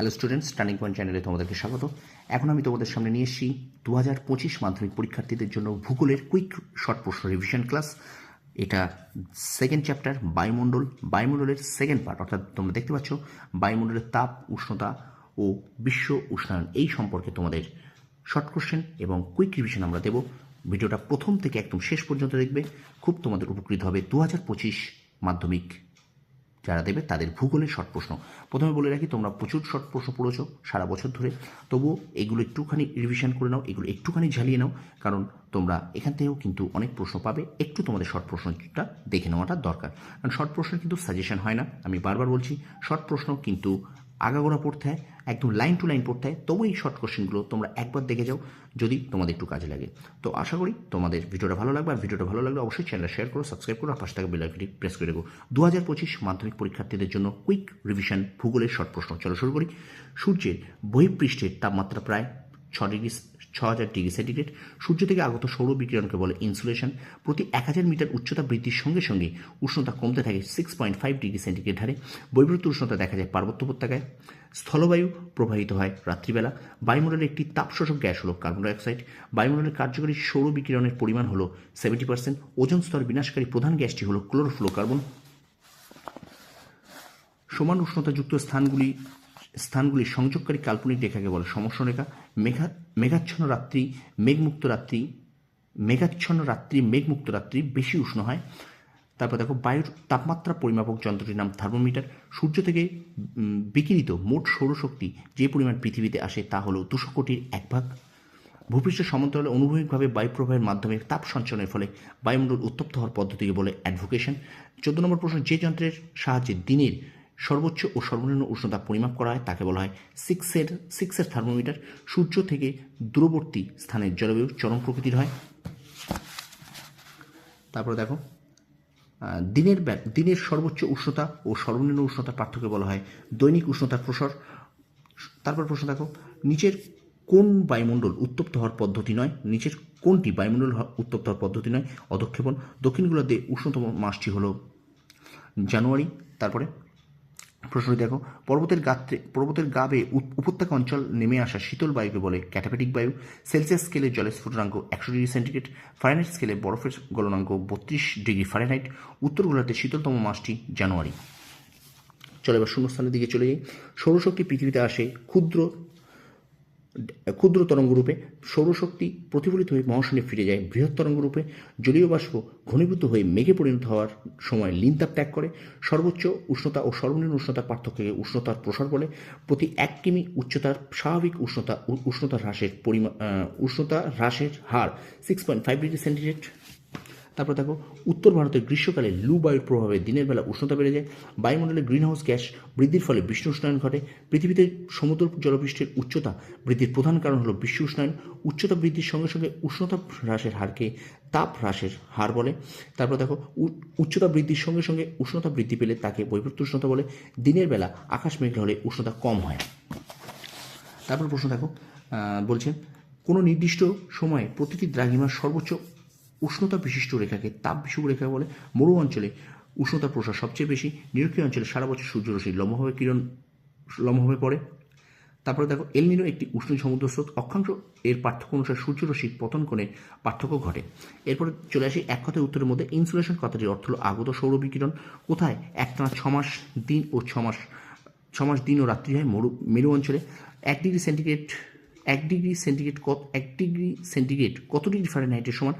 Hello students turning point চ্যানেলে তোমাদেরকে স্বাগত। এখন আমি তোমাদের সামনে নিয়ে এসেছি দু হাজার পঁচিশ মাধ্যমিক পরীক্ষার্থীদের জন্য ভূগোলের কুইক শর্ট প্রশ্ন রিভিশন ক্লাস এটা সেকেন্ড চ্যাপ্টার বায়ুমণ্ডল। বায়ুমণ্ডলের সেকেন্ড পার্ট অর্থাৎ তোমরা দেখতে পাচ্ছ, বায়ুমণ্ডলের তাপ, উষ্ণতা ও বিশ্ব উষ্ণায়ন, এই সম্পর্কে তোমাদের শর্ট কোশ্চেন এবং কুইক রিভিশন আমরা দেব। ভিডিওটা প্রথম থেকে একদম শেষ পর্যন্ত দেখবে। খুব তোমাদের উপকৃত হবে দু হাজার পঁচিশ মাধ্যমিক যারা দেবে তাদের ভূগোলের শর্ট প্রশ্ন। প্রথমে বলে রাখি, তোমরা প্রচুর শর্ট প্রশ্ন পড়েছ সারা বছর ধরে। তবুও এগুলো একটুখানি রিভিশন করে নাও, এগুলো একটুখানি ঝালিয়ে নাও, কারণ তোমরা এখান থেকেও কিন্তু অনেক প্রশ্ন পাবে। একটু তোমাদের শর্ট প্রশ্নটা দেখে নেওয়াটা দরকার। কারণ শর্ট প্রশ্ন কিন্তু সাজেশন হয় না। আমি বারবার বলছি, শর্ট প্রশ্ন কিন্তু আগাগোড়া পড়তে হয় একদম লাইন টু লাইন পড়তে হয় তবু এই শর্ট কোশ্চেনগুলো তোমরা একবার দেখে যাও যদি তোমাদের একটু কাজে লাগে। তো আশা করি তোমাদের ভিডিওটা ভালো লাগবে, আর ভিডিওটা ভালো লাগলে অবশ্যই চ্যানেলটা শেয়ার করো সাবস্ক্রাইব করো, আর পাশে থাকা বেল প্রেস করে দেবো দু হাজার পঁচিশ মাধ্যমিক পরীক্ষার্থীদের জন্য কুইক রিভিশন ভূগোলের শর্ট প্রশ্ন। চলো শুরু করি। সূর্যের বহিঃপৃষ্ঠের তাপমাত্রা প্রায় ছ ডিগ্রি ছ হাজার ডিগ্রি সেন্টিগ্রেড। সূর্য থেকে আগত সৌর বিকিরণকে বলে ইনসুলেশন। প্রতি এক হাজার মিটার উচ্চতা বৃদ্ধির সঙ্গে সঙ্গে উষ্ণতা কমতে থাকে six point five degree centigrade হারে। বৈপরীত্য উষ্ণতা দেখা যায় পার্বত্য উপত্যকায়। স্থলবায়ু প্রবাহিত হয় রাত্রিবেলা। বায়ুমণ্ডলের একটি তাপশোষক গ্যাস হলো কার্বন ডাইঅক্সাইড। বায়ুমণ্ডলের কার্যকরী সৌর বিকিরণের পরিমাণ হলো সেভেন্টি পার্সেন্ট ওজন স্তর বিনাশকারী প্রধান গ্যাসটি হলো ক্লোরোফ্লোকার্বন। সমান উষ্ণতাযুক্ত স্থানগুলি স্থানগুলি সংযোগকারী কাল্পনিক রেখাকে বলে সমস্যা রেখা, মেঘা, মেঘাচ্ছন্ন রাত্রি, মেঘমুক্ত রাত্রি, মেঘাচ্ছন্ন রাত্রি, মেঘমুক্ত রাত্রি বেশি উষ্ণ হয়। তারপর দেখো বায়ুর তাপমাত্রা পরিমাপক যন্ত্রটির নাম থার্মোমিটার। সূর্য থেকে বিকিরিত মোট সৌরশক্তি যে পরিমাণ পৃথিবীতে আসে তা হলো দুশো কোটির এক ভাগ। ভূপৃষ্ঠের সমান্তরালে অনুভূমিকভাবে বায়ু প্রবাহের মাধ্যমে তাপ সঞ্চালনের ফলে বায়ুমণ্ডল উত্তপ্ত হওয়ার পদ্ধতিকে বলে অ্যাডভোকেশন। চোদ্দ নম্বর প্রশ্ন, যে যন্ত্রের সাহায্যে দিনের সর্বোচ্চ ও সর্বনিম্ন উষ্ণতা পরিমাপ করা হয়। তাকে বলা হয় সিক্সের সিক্সের থার্মোমিটার। সূর্য থেকে দূরবর্তী স্থানের জলবায়ু চরম প্রকৃতির হয়। তারপরে দেখো দিনের দিনের সর্বোচ্চ উষ্ণতা ও সর্বনিম্ন উষ্ণতার পার্থক্য বলা হয় দৈনিক উষ্ণতার প্রসার। তারপর প্রশ্ন দেখো, নিচের কোন বায়ুমণ্ডল উত্তপ্ত হওয়ার পদ্ধতি নয়? নিচের কোনটি বায়ুমণ্ডল উত্তপ্ত হওয়ার পদ্ধতি নয়? অধক্ষেপণ। দক্ষিণ গোলার্ধে উষ্ণতম মাসটি হলো জানুয়ারি। তারপরে প্রশ্নটি দেখো, পর্বতের গাত্রে, পর্বতের গা বেয়ে উপ- উপত্যকা অঞ্চল নেমে আসা শীতল বায়ুকে বলে ক্যাটাপেটিক বায়ু। সেলসিয়াস স্কেলে জলের স্ফুটনাঙ্ক একশো ডিগ্রি সেন্টিগ্রেড ফারেনহাইট স্কেলে বরফের গলনাঙ্ক বত্রিশ ডিগ্রি ফারেনহাইট উত্তর গোলার্ধে শীতলতম মাসটি জানুয়ারি। চলো এবার শূন্যস্থানের দিকে চলে যাই। সৌরশক্তি পৃথিবীতে আসে ক্ষুদ্র ক্ষুদ্র তরঙ্গরূপে সৌরশক্তি প্রতিফলিত হয়ে মহাশূন্যে ফিরে যায় বৃহৎ তরঙ্গরূপে জলীয় বাষ্প ঘনীভূত হয়ে মেঘে পরিণত হওয়ার সময় লিনতাপ ত্যাগ করে। সর্বোচ্চ উষ্ণতা ও সর্বনিম্ন উষ্ণতার পার্থক্যকে উষ্ণতার প্রসার বলে। প্রতি এক কিমি উচ্চতার স্বাভাবিক উষ্ণতা উষ্ণতা হ্রাসের পরিমাণ উষ্ণতা হ্রাসের হার six point five degree centigrade তারপর দেখো উত্তর ভারতের গ্রীষ্মকালে লু বায়ুর প্রভাবে দিনের বেলা উষ্ণতা বেড়ে যায় বায়ুমণ্ডলে গ্রিনহাউস গ্যাস বৃদ্ধির ফলে বিশ্ব উষ্ণায়ন ঘটে। পৃথিবীতে সমুদ্র জলপৃষ্ঠের উচ্চতা বৃদ্ধির প্রধান কারণ হলো বিশ্ব উষ্ণায়ন। উচ্চতা বৃদ্ধির সঙ্গে সঙ্গে উষ্ণতা হ্রাসের হারকে তাপ হ্রাসের হার বলে। তারপর দেখো উচ্চতা বৃদ্ধির সঙ্গে সঙ্গে উষ্ণতা বৃদ্ধি পেলে তাকে বৈপরীত্য উষ্ণতা বলে। দিনের বেলা আকাশ মেঘলা হলে উষ্ণতা কম হয়। তারপর প্রশ্ন দেখো আহ, বলছেন কোনো নির্দিষ্ট সময়ে প্রতিটি দ্রাঘিমার সর্বোচ্চ উষ্ণতা বিশিষ্ট রেখাকে তাপ বিষুব রেখা বলে। মরু অঞ্চলে উষ্ণতা প্রসার সবচেয়ে বেশি। নিরক্ষীয় অঞ্চলে সারা বছর সূর্যরশ্মি লম্বভাবে কিরণ, লম্বভাবে পড়ে। তারপরে দেখো, এলনিনো একটি উষ্ণ সমুদ্র স্রোত। অক্ষাংশ এর পার্থক্য অনুসারে সূর্যরশ্মির পতন কোণে পার্থক্য ঘটে। এরপরে চলে আসি এক কথায় উত্তরের মধ্যে। ইনসুলেশন কথাটির অর্থ হলো আগত সৌর বিকিরণ। কোথায়? একটানা ছমাস দিন ও ছমাস ছমাস দিন ও রাত্রি হয় মরু, মেরু অঞ্চলে। এক ডিগ্রি সেন্টিগ্রেড, এক ডিগ্রি সেন্টিগ্রেড কত, এক ডিগ্রি সেন্টিগ্রেড কত ডিগ্রি ফারেনহাইটের সমান?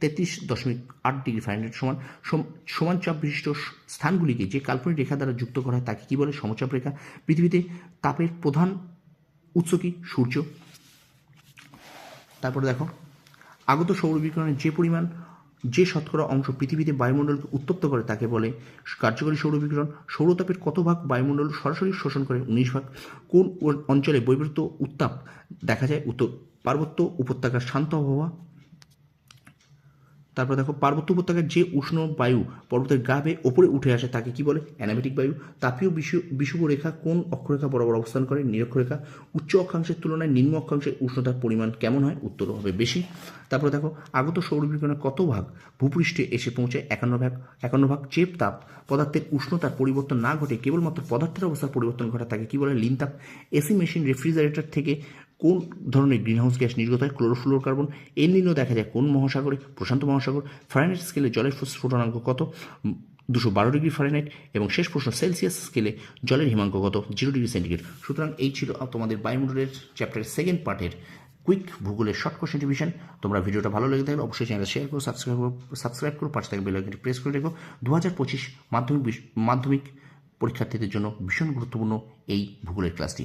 তেত্রিশ দশমিক আট ডিগ্রি ফারেনহাইট সমান, সম- সমান চাপ বিশিষ্ট স্থানগুলিকে যে কাল্পনিক রেখা দ্বারা যুক্ত করা হয় তাকে কী বলে? সমচাপ রেখা। পৃথিবীতে তাপের প্রধান উৎস কি? সূর্য। তারপরে দেখো, আগত সৌর বিকিরণের যে পরিমাণ, যে শতকরা অংশ পৃথিবীতে বায়ুমণ্ডলকে উত্তপ্ত করে তাকে বলে কার্যকরী সৌর বিকিরণ সৌরতাপের কত ভাগ বায়ুমণ্ডল সরাসরি শোষণ করে? উনিশ ভাগ। কোন অঞ্চলে বৈপরীত্য উত্তাপ দেখা যায়? উত্তর, পার্বত্য উপত্যকার শান্ত আবহাওয়া। তারপর দেখো পার্বত্য উপত্যকার যে উষ্ণ বায়ু পর্বতের গা বেয়ে ওপরে উঠে আসে, তাকে কি বলে? অ্যানামেটিক বায়ু। তাপীয় বিষু বিষুব রেখা কোন অক্ষরেখা বরাবর অবস্থান করে? নিরক্ষরেখা। উচ্চ অক্ষাংশের তুলনায় নিম্ন অক্ষাংশের উষ্ণতার পরিমাণ কেমন হয়? উত্তর হবে বেশি। তারপরে দেখো, আগত সৌরবিকিরণের কত ভাগ ভূপৃষ্ঠে এসে পৌঁছায় একান্ন ভাগ। একান্ন ভাগ চেপ তাপ। পদার্থের উষ্ণতার পরিবর্তন না ঘটে, কেবলমাত্র পদার্থের অবস্থার পরিবর্তন ঘটা তাকে কি বলে? লিন তাপ। এসি মেশিন রেফ্রিজারেটর থেকে কোন ধরনের গ্রিনহাউস গ্যাস নির্গত হয়? Chlorofluorocarbon. এর নিম্ন দেখা যায় কোন মহাসাগরে? প্রশান্ত মহাসাগর। ফারেনহাইট স্কেলে জলের স্ফুটনাঙ্ক কত? দুশো বারো ডিগ্রি ফারেনহাইট এবং শেষ প্রশ্ন, সেলসিয়াস স্কেলে জলের হিমাঙ্ক কত? Zero degree centigrade. সুতরাং এই ছিল তোমাদের বায়ুমণ্ডলের চ্যাপ্টারের সেকেন্ড পার্টের কুইক ভূগোলের শর্ট কোশ্চেন ডিভিশন তোমরা ভিডিওটা ভালো লেগে থাকলে অবশ্যই চ্যানেল শেয়ার করো সাবস্ক্রাইব করো সাবস্ক্রাইব করো পাঁচ থেকে বেল আইকনটি প্রেস করে রেখো। দু হাজার পঁচিশ মাধ্যমিক মাধ্যমিক পরীক্ষার্থীদের জন্য ভীষণ গুরুত্বপূর্ণ এই ভূগোলের ক্লাসটি